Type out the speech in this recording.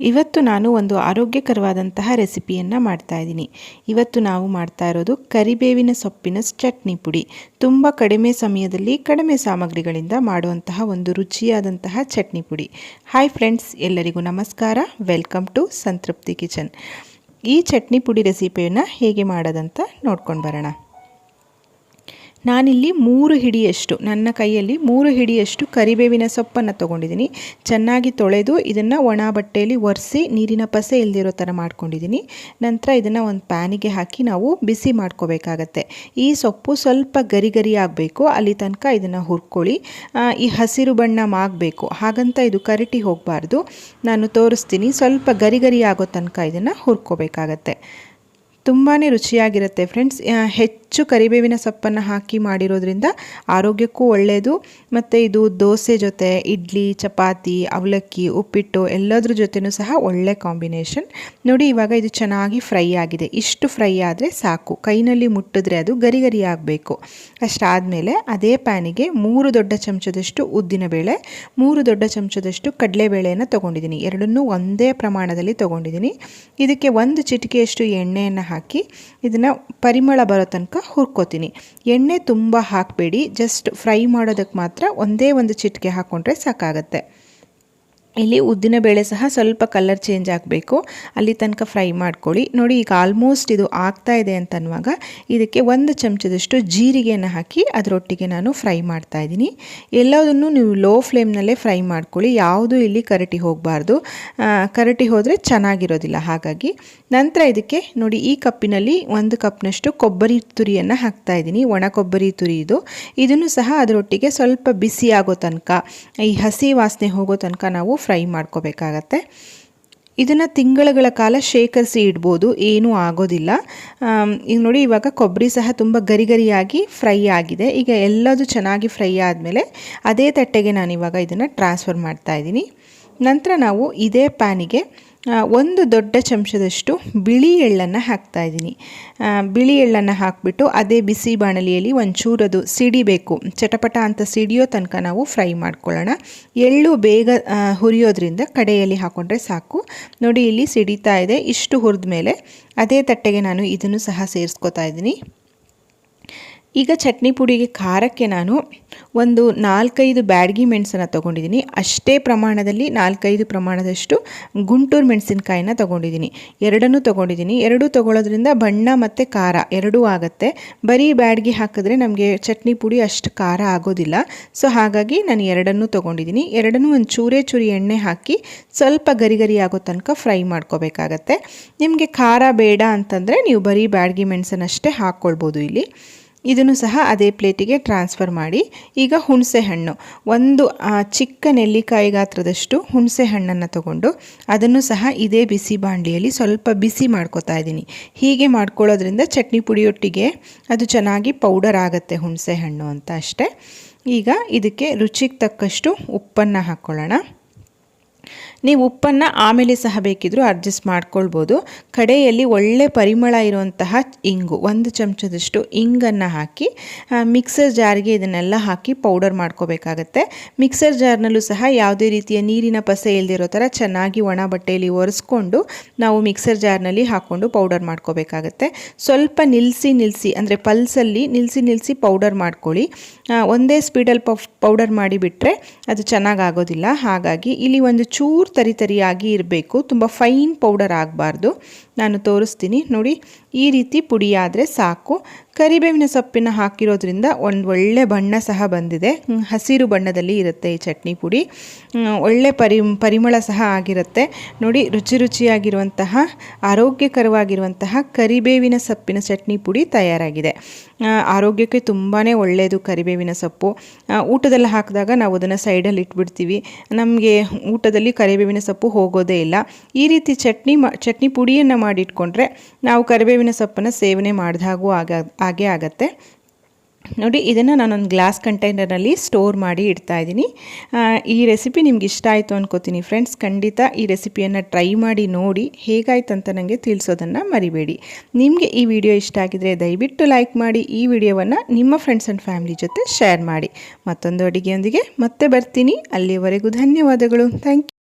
ಇವತ್ತು ನಾನು ಒಂದು ಆರೋಗ್ಯಕರವಾದಂತಹ ರೆಸಿಪಿಯನ್ನು ಮಾಡ್ತಾ ಇದ್ದೀನಿ. ಇವತ್ತು ನಾವು ಮಾಡ್ತಾ ಇರೋದು ಕರಿಬೇವಿನ ಸೊಪ್ಪಿನ ಚಟ್ನಿ ಪುಡಿ. ತುಂಬ ಕಡಿಮೆ ಸಮಯದಲ್ಲಿ ಕಡಿಮೆ ಸಾಮಗ್ರಿಗಳಿಂದ ಮಾಡುವಂತಹ ಒಂದು ರುಚಿಯಾದಂತಹ ಚಟ್ನಿ ಪುಡಿ. ಹಾಯ್ ಫ್ರೆಂಡ್ಸ್ ಎಲ್ಲರಿಗೂ ನಮಸ್ಕಾರ. ವೆಲ್ಕಮ್ ಟು ಸಂತೃಪ್ತಿ ಕಿಚನ್ ಈ ಚಟ್ನಿ ಪುಡಿ ರೆಸಿಪಿಯನ್ನು ಹೇಗೆ ಮಾಡೋದಂತ ನೋಡ್ಕೊಂಡು ಬರೋಣ. ನಾನಿಲ್ಲಿ ಮೂರು ಹಿಡಿಯಷ್ಟು, ನನ್ನ ಕೈಯಲ್ಲಿ ಮೂರು ಹಿಡಿಯಷ್ಟು ಕರಿಬೇವಿನ ಸೊಪ್ಪನ್ನು ತೊಗೊಂಡಿದ್ದೀನಿ. ಚೆನ್ನಾಗಿ ತೊಳೆದು ಇದನ್ನು ಒಣ ಬಟ್ಟೆಯಲ್ಲಿ ಒರೆಸಿ ನೀರಿನ ಪಸೆ ಇಲ್ದಿರೋ ಥರ ಮಾಡ್ಕೊಂಡಿದ್ದೀನಿ. ನಂತರ ಇದನ್ನು ಒಂದು ಪ್ಯಾನಿಗೆ ಹಾಕಿ ನಾವು ಬಿಸಿ ಮಾಡ್ಕೋಬೇಕಾಗತ್ತೆ. ಈ ಸೊಪ್ಪು ಸ್ವಲ್ಪ ಗರಿ ಆಗಬೇಕು, ಅಲ್ಲಿ ತನಕ ಇದನ್ನು ಹುರ್ಕೊಳ್ಳಿ. ಈ ಹಸಿರು ಬಣ್ಣ ಮಾಗಬೇಕು ಹಾಗಂತ ಇದು ಕರಟಿ ಹೋಗಬಾರ್ದು. ನಾನು ತೋರಿಸ್ತೀನಿ, ಸ್ವಲ್ಪ ಗರಿ ಆಗೋ ತನಕ ಇದನ್ನು ಹುರ್ಕೋಬೇಕಾಗತ್ತೆ. ತುಂಬಾ ರುಚಿಯಾಗಿರುತ್ತೆ ಫ್ರೆಂಡ್ಸ್. ಹೆಚ್ಚು ಕರಿಬೇವಿನ ಸೊಪ್ಪನ್ನು ಹಾಕಿ ಮಾಡಿರೋದ್ರಿಂದ ಆರೋಗ್ಯಕ್ಕೂ ಒಳ್ಳೆಯದು ಮತ್ತು ಇದು ದೋಸೆ ಜೊತೆ, ಇಡ್ಲಿ, ಚಪಾತಿ, ಅವಲಕ್ಕಿ, ಉಪ್ಪಿಟ್ಟು ಎಲ್ಲದ್ರ ಜೊತೆನೂ ಸಹ ಒಳ್ಳೆ ಕಾಂಬಿನೇಷನ್. ನೋಡಿ, ಇವಾಗ ಇದು ಚೆನ್ನಾಗಿ ಫ್ರೈ ಆಗಿದೆ. ಇಷ್ಟು ಫ್ರೈ ಆದರೆ ಸಾಕು. ಕೈನಲ್ಲಿ ಮುಟ್ಟಿದ್ರೆ ಅದು ಗರಿ ಗರಿ ಆಗಬೇಕು. ಅಷ್ಟಾದಮೇಲೆ ಅದೇ ಪ್ಯಾನಿಗೆ ಮೂರು ದೊಡ್ಡ ಚಮಚದಷ್ಟು ಉದ್ದಿನಬೇಳೆ ಮೂರು ದೊಡ್ಡ ಚಮಚದಷ್ಟು ಕಡಲೆಬೇಳೆಯನ್ನು ತೊಗೊಂಡಿದ್ದೀನಿ. ಎರಡನ್ನೂ ಒಂದೇ ಪ್ರಮಾಣದಲ್ಲಿ ತೊಗೊಂಡಿದ್ದೀನಿ. ಇದಕ್ಕೆ ಒಂದು ಚಿಟಿಕೆಯಷ್ಟು ಎಣ್ಣೆಯನ್ನು ಇದನ್ನು ಪರಿಮಳ ಬರೋ ತನಕ ಹುರ್ಕೋತೀನಿ. ಎಣ್ಣೆ ತುಂಬ ಹಾಕಬೇಡಿ. ಜಸ್ಟ್ ಫ್ರೈ ಮಾಡೋದಕ್ಕೆ ಮಾತ್ರ ಒಂದೇ ಒಂದು ಚಿಟಿಕೆ ಹಾಕ್ಕೊಂಡ್ರೆ ಸಾಕಾಗತ್ತೆ. ಇಲ್ಲಿ ಉದ್ದಿನ ಬೇಳೆ ಸಹ ಸ್ವಲ್ಪ ಕಲರ್ ಚೇಂಜ್ ಆಗಬೇಕು. ಅಲ್ಲಿ ತನಕ ಫ್ರೈ ಮಾಡ್ಕೊಳ್ಳಿ. ನೋಡಿ, ಈಗ ಆಲ್ಮೋಸ್ಟ್ ಇದು ಆಗ್ತಾ ಇದೆ ಅಂತ ಅನ್ನುವಾಗ ಇದಕ್ಕೆ ಒಂದು ಚಮಚದಷ್ಟು ಜೀರಿಗೆಯನ್ನು ಹಾಕಿ ಅದರೊಟ್ಟಿಗೆ ನಾನು ಫ್ರೈ ಮಾಡ್ತಾ ಇದ್ದೀನಿ. ಎಲ್ಲದನ್ನು ನೀವು ಲೋ ಫ್ಲೇಮ್ನಲ್ಲೇ ಫ್ರೈ ಮಾಡ್ಕೊಳ್ಳಿ. ಯಾವುದೂ ಇಲ್ಲಿ ಕರಟಿ ಹೋಗಬಾರ್ದು. ಕರಟಿ ಹೋದರೆ ಚೆನ್ನಾಗಿರೋದಿಲ್ಲ ಹಾಗಾಗಿ. ನಂತರ ಇದಕ್ಕೆ ನೋಡಿ, ಈ ಕಪ್ಪಿನಲ್ಲಿ ಒಂದು ಕಪ್ನಷ್ಟು ಕೊಬ್ಬರಿ ತುರಿಯನ್ನು ಹಾಕ್ತಾ ಇದ್ದೀನಿ. ಒಣ ಕೊಬ್ಬರಿ ತುರಿ ಇದು. ಇದನ್ನು ಸಹ ಅದರೊಟ್ಟಿಗೆ ಸ್ವಲ್ಪ ಬಿಸಿ ಆಗೋ ತನಕ, ಈ ಹಸಿ ವಾಸನೆ ಹೋಗೋ ತನಕ ನಾವು ಫ್ರೈ ಮಾಡ್ಕೋಬೇಕಾಗತ್ತೆ. ಇದನ್ನು ತಿಂಗಳುಗಳ ಕಾಲ ಶೇಖರಿಸಿ ಇಡ್ಬೋದು, ಏನೂ ಆಗೋದಿಲ್ಲ. ಈಗ ನೋಡಿ, ಇವಾಗ ಕೊಬ್ಬರಿ ಸಹ ತುಂಬ ಗರಿ ಗರಿಯಾಗಿ ಫ್ರೈ ಆಗಿದೆ. ಈಗ ಎಲ್ಲದು ಚೆನ್ನಾಗಿ ಫ್ರೈ ಆದಮೇಲೆ ಅದೇ ತಟ್ಟೆಗೆ ನಾನು ಇವಾಗ ಇದನ್ನು ಟ್ರಾನ್ಸ್ಫರ್ ಮಾಡ್ತಾ ಇದ್ದೀನಿ. ನಂತರ ನಾವು ಇದೇ ಪ್ಯಾನಿಗೆ ಒಂದು ದೊಡ್ಡ ಚಮಚದಷ್ಟು ಬಿಳಿ ಎಳ್ಳನ್ನು ಹಾಕ್ತಾ ಇದ್ದೀನಿ. ಬಿಳಿ ಎಳ್ಳನ್ನು ಹಾಕಿಬಿಟ್ಟು ಅದೇ ಬಿಸಿ ಬಾಣಲಿಯಲ್ಲಿ ಒಂಚೂರದು ಸಿಡಿಬೇಕು. ಚಟಪಟ ಅಂತ ಸಿಡಿಯೋ ತನಕ ನಾವು ಫ್ರೈ ಮಾಡ್ಕೊಳ್ಳೋಣ. ಎಳ್ಳು ಬೇಗ ಹುರಿಯೋದ್ರಿಂದ ಕಡೆಯಲ್ಲಿ ಹಾಕ್ಕೊಂಡ್ರೆ ಸಾಕು. ನೋಡಿ, ಇಲ್ಲಿ ಸಿಡಿತಾ ಇದೆ. ಇಷ್ಟು ಹುರಿದ ಮೇಲೆ ಅದೇ ತಟ್ಟೆಗೆ ನಾನು ಇದನ್ನು ಸಹ ಸೇರಿಸ್ಕೊತಾ ಇದ್ದೀನಿ. ಈಗ ಚಟ್ನಿ ಪುಡಿಗೆ ಖಾರಕ್ಕೆ ನಾನು ಒಂದು ನಾಲ್ಕೈದು ಬ್ಯಾಡ್ಗಿ ಮೆಣಸನ್ನು ತೊಗೊಂಡಿದ್ದೀನಿ. ಅಷ್ಟೇ ಪ್ರಮಾಣದಲ್ಲಿ ನಾಲ್ಕೈದು ಪ್ರಮಾಣದಷ್ಟು ಗುಂಟೂರು ಮೆಣಸಿನ್ಕಾಯಿನ ತೊಗೊಂಡಿದ್ದೀನಿ. ಎರಡನ್ನೂ ತೊಗೊಂಡಿದ್ದೀನಿ. ಎರಡೂ ತೊಗೊಳೋದ್ರಿಂದ ಬಣ್ಣ ಮತ್ತು ಖಾರ ಎರಡೂ ಆಗುತ್ತೆ. ಬರೀ ಬ್ಯಾಡ್ಗಿ ಹಾಕಿದ್ರೆ ನಮಗೆ ಚಟ್ನಿ ಪುಡಿ ಅಷ್ಟು ಖಾರ ಆಗೋದಿಲ್ಲ. ಸೊ ಹಾಗಾಗಿ ನಾನು ಎರಡನ್ನೂ ತೊಗೊಂಡಿದ್ದೀನಿ. ಎರಡನ್ನೂ ಒಂದು ಚೂರೇ ಚೂರಿ ಎಣ್ಣೆ ಹಾಕಿ ಸ್ವಲ್ಪ ಗರಿ ಗರಿ ಆಗೋ ತನಕ ಫ್ರೈ ಮಾಡ್ಕೋಬೇಕಾಗತ್ತೆ. ನಿಮಗೆ ಖಾರ ಬೇಡ ಅಂತಂದರೆ ನೀವು ಬರೀ ಬ್ಯಾಡ್ಗಿ ಮೆಣಸನ್ನಷ್ಟೇ ಹಾಕ್ಕೊಳ್ಬೋದು ಇಲ್ಲಿ. ಇದನ್ನು ಸಹ ಅದೇ ಪ್ಲೇಟಿಗೆ ಟ್ರಾನ್ಸ್ಫರ್ ಮಾಡಿ. ಈಗ ಹುಣಸೆ ಹಣ್ಣು. ಒಂದು ಚಿಕ್ಕ ನೆಲ್ಲಿಕಾಯಿ ಗಾತ್ರದಷ್ಟು ಹುಣಸೆ ಹಣ್ಣನ್ನು ತಗೊಂಡು ಅದನ್ನು ಸಹ ಇದೇ ಬಿಸಿ ಬಾಂಡ್ಲಿಯಲ್ಲಿ ಸ್ವಲ್ಪ ಬಿಸಿ ಮಾಡ್ಕೋತಾ ಇದ್ದೀನಿ. ಹೀಗೆ ಮಾಡ್ಕೊಳ್ಳೋದ್ರಿಂದ ಚಟ್ನಿ ಪುಡಿಯೊಟ್ಟಿಗೆ ಅದು ಚೆನ್ನಾಗಿ ಪೌಡರ್ ಆಗುತ್ತೆ ಹುಣಸೆ ಹಣ್ಣು ಅಂತ ಅಷ್ಟೇ. ಈಗ ಇದಕ್ಕೆ ರುಚಿಗೆ ತಕ್ಕಷ್ಟು ಉಪ್ಪನ್ನು ಹಾಕ್ಕೊಳ್ಳೋಣ. ನೀವು ಉಪ್ಪನ್ನು ಆಮೇಲೆ ಸಹ ಬೇಕಿದ್ದರೂ ಅಡ್ಜಸ್ಟ್ ಮಾಡ್ಕೊಳ್ಬೋದು. ಕಡೆಯಲ್ಲಿ ಒಳ್ಳೆ ಪರಿಮಳ ಇರುವಂತಹ ಇಂಗು, ಒಂದು ಚಮಚದಷ್ಟು ಇಂಗನ್ನು ಹಾಕಿ ಮಿಕ್ಸರ್ ಜಾರ್ಗೆ ಇದನ್ನೆಲ್ಲ ಹಾಕಿ ಪೌಡರ್ ಮಾಡ್ಕೋಬೇಕಾಗತ್ತೆ. ಮಿಕ್ಸರ್ ಜಾರ್ನಲ್ಲೂ ಸಹ ಯಾವುದೇ ರೀತಿಯ ನೀರಿನ ಪಸೆ ಇಲ್ದಿರೋ ಥರ ಚೆನ್ನಾಗಿ ಒಣ ಬಟ್ಟೆಯಲ್ಲಿ ಒರೆಸ್ಕೊಂಡು ನಾವು ಮಿಕ್ಸರ್ ಜಾರ್ನಲ್ಲಿ ಹಾಕ್ಕೊಂಡು ಪೌಡರ್ ಮಾಡ್ಕೋಬೇಕಾಗತ್ತೆ. ಸ್ವಲ್ಪ ನಿಲ್ಲಿಸಿ ನಿಲ್ಲಿಸಿ ಅಂದರೆ ಪಲ್ಸಲ್ಲಿ ನಿಲ್ಲಿಸಿ ನಿಲ್ಲಿಸಿ ಪೌಡರ್ ಮಾಡ್ಕೊಳ್ಳಿ. ಒಂದೇ ಸ್ಪೀಡಲ್ಲಿ ಪೌಡರ್ ಮಾಡಿಬಿಟ್ರೆ ಅದು ಚೆನ್ನಾಗಾಗೋದಿಲ್ಲ. ಹಾಗಾಗಿ ಇಲ್ಲಿ ಒಂದು ಚೂರು ತರಿತರಿಯಾಗಿ ಇರಬೇಕು ತುಂಬ ಫೈನ್ ಪೌಡರ್ ಆಗಬಾರ್ದು. ನಾನು ತೋರಿಸ್ತೀನಿ. ನೋಡಿ, ಈ ರೀತಿ ಪುಡಿಯಾದರೆ ಸಾಕು. ಕರಿಬೇವಿನ ಸೊಪ್ಪಿನ ಹಾಕಿರೋದ್ರಿಂದ ಒಂದು ಒಳ್ಳೆ ಬಣ್ಣ ಸಹ ಬಂದಿದೆ. ಹಸಿರು ಬಣ್ಣದಲ್ಲಿ ಇರುತ್ತೆ ಈ ಚಟ್ನಿ ಪುಡಿ. ಒಳ್ಳೆ ಪರಿ, ಪರಿಮಳ ಸಹ ಆಗಿರುತ್ತೆ. ನೋಡಿ, ರುಚಿ ರುಚಿಯಾಗಿರುವಂತಹ, ಆರೋಗ್ಯಕರವಾಗಿರುವಂತಹ ಕರಿಬೇವಿನ ಸೊಪ್ಪಿನ ಚಟ್ನಿ ಪುಡಿ ತಯಾರಾಗಿದೆ. ಆರೋಗ್ಯಕ್ಕೆ ತುಂಬಾ ಒಳ್ಳೆಯದು ಕರಿಬೇವಿನ ಸೊಪ್ಪು. ಊಟದಲ್ಲಿ ಹಾಕಿದಾಗ ನಾವು ಅದನ್ನು ಸೈಡಲ್ಲಿ ಇಟ್ಬಿಡ್ತೀವಿ. ನಮಗೆ ಊಟದಲ್ಲಿ ಕರಿಬೇವಿನ ಸೊಪ್ಪು ಹೋಗೋದೇ ಇಲ್ಲ. ಈ ರೀತಿ ಚಟ್ನಿ ಮಾ, ಚಟ್ನಿ ಪುಡಿಯನ್ನು ಮಾಡಿಟ್ಕೊಂಡ್ರೆ ನಾವು ಕರಿಬೇವಿನ ಸೊಪ್ಪನ್ನು ಸೇವನೆ ಮಾಡಿದಾಗೂ ಆಗ, ಹಾಗೆ ಆಗತ್ತೆ. ನೋಡಿ, ಇದನ್ನು ನಾನೊಂದು ಗ್ಲಾಸ್ ಕಂಟೈನರಲ್ಲಿ ಸ್ಟೋರ್ ಮಾಡಿ ಇಡ್ತಾ ಇದ್ದೀನಿ. ಈ ರೆಸಿಪಿ ನಿಮ್ಗೆ ಇಷ್ಟ ಆಯಿತು ಅನ್ಕೋತೀನಿ ಫ್ರೆಂಡ್ಸ್. ಖಂಡಿತ ಈ ರೆಸಿಪಿಯನ್ನು ಟ್ರೈ ಮಾಡಿ ನೋಡಿ ಹೇಗಾಯ್ತು ಅಂತ ನನಗೆ ತಿಳಿಸೋದನ್ನು ಮರಿಬೇಡಿ. ನಿಮಗೆ ಈ ವಿಡಿಯೋ ಇಷ್ಟ ಆಗಿದರೆ ದಯವಿಟ್ಟು ಲೈಕ್ ಮಾಡಿ, ಈ ವಿಡಿಯೋವನ್ನು ನಿಮ್ಮ ಫ್ರೆಂಡ್ಸ್ ಆ್ಯಂಡ್ ಫ್ಯಾಮಿಲಿ ಜೊತೆ ಶೇರ್ ಮಾಡಿ. ಮತ್ತೊಂದು ಅಡುಗೆಯೊಂದಿಗೆ ಮತ್ತೆ ಬರ್ತೀನಿ. ಅಲ್ಲಿಯವರೆಗೂ ಧನ್ಯವಾದಗಳು. Thank you.